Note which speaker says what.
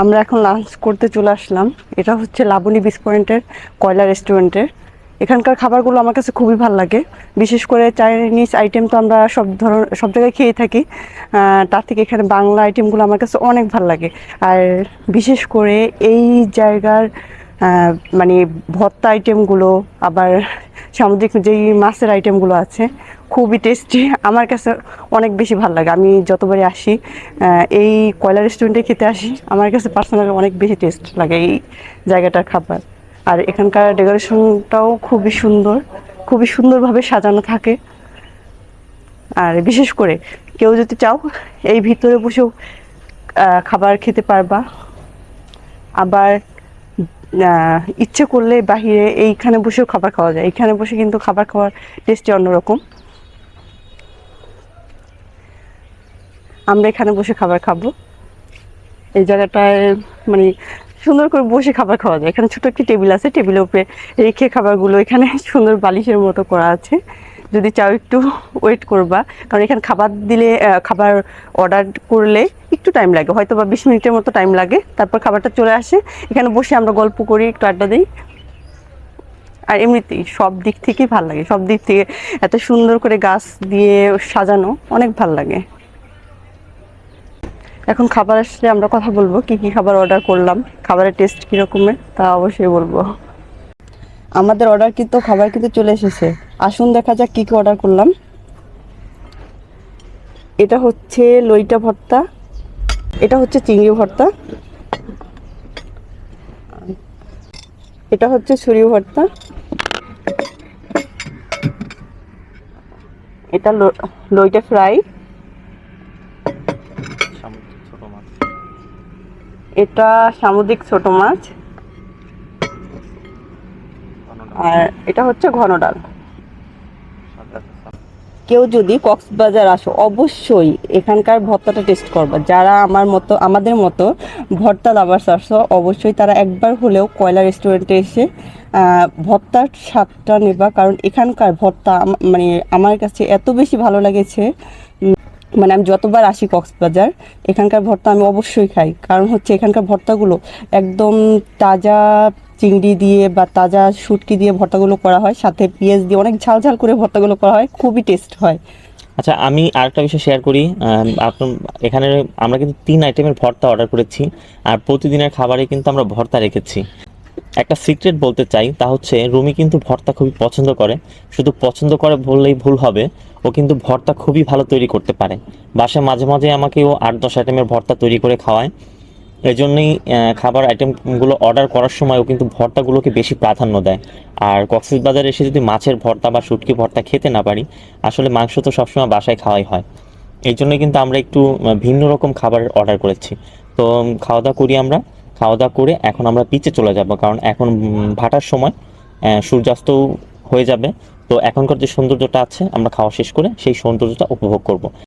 Speaker 1: আমরা এখন লাঞ্চ করতে চলে আসলাম। এটা হচ্ছে লাবণী বিচ পয়েন্টের কয়লা রেস্টুরেন্টের এখানকার খাবারগুলো আমার কাছে খুবই ভালো লাগে। বিশেষ করে চাইনিজ আইটেম তো আমরা সব ধরন সব জায়গায় খেয়ে থাকি। তার থেকে এখানে বাংলা আইটেমগুলো আমার কাছে অনেক ভালো লাগে। আর বিশেষ করে এই জায়গার মানে ভর্তা আইটেমগুলো আবার সামুদ্রিক যেই মাছের আইটেমগুলো আছে খুবই টেস্টি আমার কাছে অনেক বেশি ভালো লাগে। আমি যতবারই আসি এই কয়লা রেস্টুরেন্টে খেতে আসি, আমার কাছে পার্সোনালি অনেক বেশি টেস্ট লাগে এই জায়গাটার খাবার। আর এখানকার ডেকোরেশনটাও খুবই সুন্দর, খুবই সুন্দরভাবে সাজানো থাকে। আর বিশেষ করে কেউ যদি চাও, এই ভিতরে বসেও খাবার খেতে পারবা। আবার ইচ্ছে করলে বাহিরে এইখানে বসেও খাবার খাওয়া যায়। এইখানে বসে কিন্তু খাবার খাওয়ার টেস্টই অন্যরকম। আমরা এখানে বসে খাবার খাব। এই জায়গাটায় মানে সুন্দর করে বসে খাবার খাওয়া যায়। এখানে ছোট একটি টেবিল আছে টেবিলের উপরে রেখে খাবারগুলো এখানে সুন্দর বালিশের মতো করা আছে। যদি চাও একটু ওয়েট করবা, কারণ এখানে খাবার দিলে খাবার অর্ডার করলে একটু টাইম লাগে। হয়তো বা বিশ মিনিটের মতো টাইম লাগে, তারপর খাবারটা চলে আসে। এখানে বসে আমরা গল্প করি, একটু আড্ডা দিই। আর এমনিতেই সব দিক থেকেই ভালো লাগে। সব দিক থেকে এত সুন্দর করে গাছ দিয়ে সাজানো, অনেক ভালো লাগে। এখন খাবার আসলে আমরা কথা বলব, কি কি খাবার অর্ডার করলাম, খাবারের টেস্ট কীরকমের তা অবশ্যই বলব। আমাদের অর্ডার কিন্তু, খাবার কিন্তু চলে এসেছে। আসুন দেখা যাক কি কি অর্ডার করলাম। এটা হচ্ছে লইটা ভর্তা, এটা হচ্ছে চিংড়ি ভর্তা, এটা হচ্ছে ছুরি ভর্তা, এটা লইটা ফ্রাই। এটা সামুদ্রিক ছোট মাছ। আর এটা হচ্ছে ঘন ডাল। কেউ যদি কক্সবাজার আসো, অবশ্যই এখানকার ভর্তাটা টেস্ট করবা। যারা আমার মতো, আমাদের মতো ভর্তা লাভার্স আসো, অবশ্যই তারা একবার হলেও কয়লা রেস্টুরেন্টে এসে ভর্তার স্বাদটা নেবা। কারণ এখানকার ভর্তা মানে আমার কাছে এত বেশি ভালো লেগেছে। মানে আমি যতবার আসি কক্সবাজার, এখানকার ভর্তা আমি অবশ্যই খাই। কারণ হচ্ছে এখানকার ভর্তাগুলো একদম তাজা চিংড়ি দিয়ে বা তাজা শুটকি দিয়ে ভর্তাগুলো করা হয়, সাথে পেঁয়াজ দিয়ে অনেক ঝাল ঝাল করে ভর্তাগুলো করা হয়, খুবই টেস্ট হয়।
Speaker 2: আচ্ছা আমি আরেকটা বিষয় শেয়ার করি আপনার এখানে আমরা কিন্তু তিন আইটেমের ভর্তা অর্ডার করেছি, আর প্রতিদিনের খাবারে কিন্তু আমরা ভর্তা রেখেছি। একটা সিক্রেট বলতে চাই, তা হচ্ছে রুমি কিন্তু ভর্তা খুবই পছন্দ করে। শুধু পছন্দ করে বললেই ভুল হবে, ও কিন্তু ভর্তা খুবই ভালো তৈরি করতে পারে। বাসায় মাঝে মাঝে আমাকে ও আট দশ আইটেমের ভর্তা তৈরি করে খাওয়ায়। এই জন্যই খাবার আইটেমগুলো অর্ডার করার সময় ও কিন্তু ভর্তাগুলোকে বেশি প্রাধান্য দেয়। আর কক্সবাজারে এসে যদি মাছের ভর্তা বা শুটকি ভর্তা খেতে না পারি, আসলে মাংস তো সবসময় বাসায় খাওয়াই হয়। এই জন্যই কিন্তু আমরা একটু ভিন্ন রকম খাবার অর্ডার করেছি। তো খাওয়া দাওয়া করি আমরা। খাওয়া দাওয়া করে এখন আমরা পিচে চলে যাব, কারণ এখন ভাটার সময় সূর্যাস্ত হয়ে যাবে। তো এখনকার যে সৌন্দর্যটা আছে, আমরা খাওয়া শেষ করে সেই সৌন্দর্যটা উপভোগ করব।